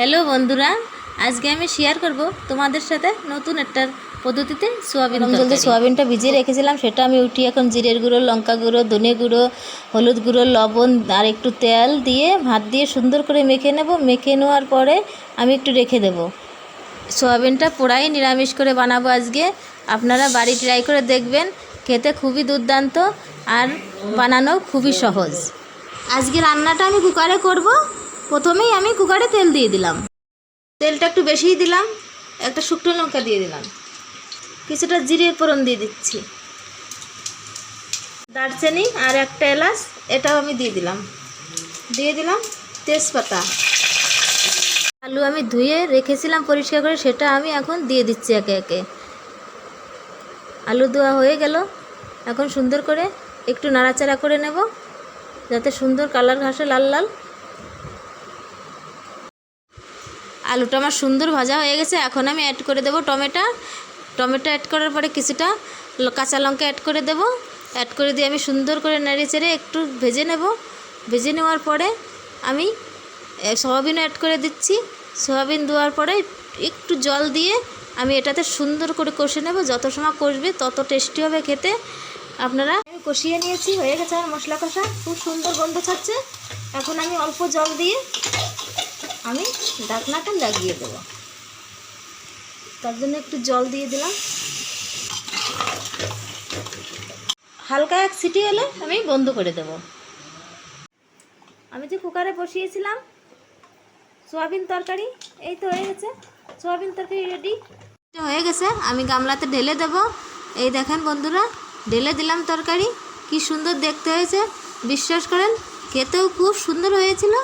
Hello বন্ধুরা আজকে আমি শেয়ার করব তোমাদের সাথে নতুন একটা পদ্ধতিতে সোয়াবিন জলদি সোয়াবিনটা ভিজিয়ে রেখেছিলাম সেটা আমি উঠিয়ে এখন জিরের গুঁড়ো লঙ্কা গুঁড়ো ধনে গুঁড়ো হলুদ গুঁড়ো লবণ আর একটু তেল দিয়ে ভাত দিয়ে সুন্দর করে মেখে নেব। মেখে নেওয়ার পরে আমি একটু রেখে দেব। সোয়াবিনটা পোড়াই নিরামিষ করে বানাবো আজকে। আপনারা বাড়ি ট্রাই করে দেখবেন খেতে খুবই দুর্দান্ত আর বানানো খুবই সহজ। আজকে রান্নাটা আমি কুকারে করব। প্রথমেই আমি কুকারে তেল দিয়ে দিলাম। তেলটা একটু বেশিই দিলাম, একটা শুকনো লঙ্কা দিয়ে দিলাম। কিছুটা জিরে ফোড়ন দিয়ে দিচ্ছি। দারচিনি আর একটা এলাচ, এটাও আমি দিয়ে দিলাম। দিয়ে দিলাম তেজপাতা। আলু আমি ধুয়ে রেখেছিলাম পরিষ্কার করে, সেটা আমি এখন দিয়ে দিচ্ছি একে একে। আলু দেওয়া হয়ে গেল। এখন সুন্দর করে একটু নাড়াচাড়া করে নেব, যাতে সুন্দর কালার ঘাসে লাল লাল। আলুটা আমার সুন্দর ভাজা হয়ে গেছে এখন আমি অ্যাড করে দেব টমেটো। টমেটো অ্যাড করার পরে কিছুটা কাঁচা লঙ্কা অ্যাড করে দেব। অ্যাড করে দিয়ে আমি সুন্দর করে নেড়ে চেড়ে একটু ভেজে নেব। ভেজে নেওয়ার পরে আমি এ, সয়াবিনও অ্যাড করে দিচ্ছি। সয়াবিন দেওয়ার পরে একটু জল দিয়ে আমি এটাতে সুন্দর করে কষে নেব। যত সময় কষবে তত টেস্টি হবে খেতে। আপনারা কষিয়ে নিয়েছি হয়ে গেছে আমার মশলা কষা। খুব সুন্দর গন্ধ ছাড়ছে। এখন আমি অল্প জল দিয়ে আমি ডাকনাটা লাগিয়ে দেবো। তার জন্য একটু জল দিয়ে দিলাম। হালকা এক সিটি হলে আমি বন্ধ করে দেব। আমি যে কুকারে বসিয়েছিলাম সোয়াবিন তরকারি, এই তো হয়ে গেছে। সোয়াবিন তরকারি রেডি হয়ে গেছে, আমি গামলাতে ঢেলে দেব। এই দেখেন বন্ধুরা, ঢেলে দিলাম তরকারি। কি সুন্দর দেখতে হয়েছে। বিশ্বাস করেন, খেতেও খুব সুন্দর হয়েছিল।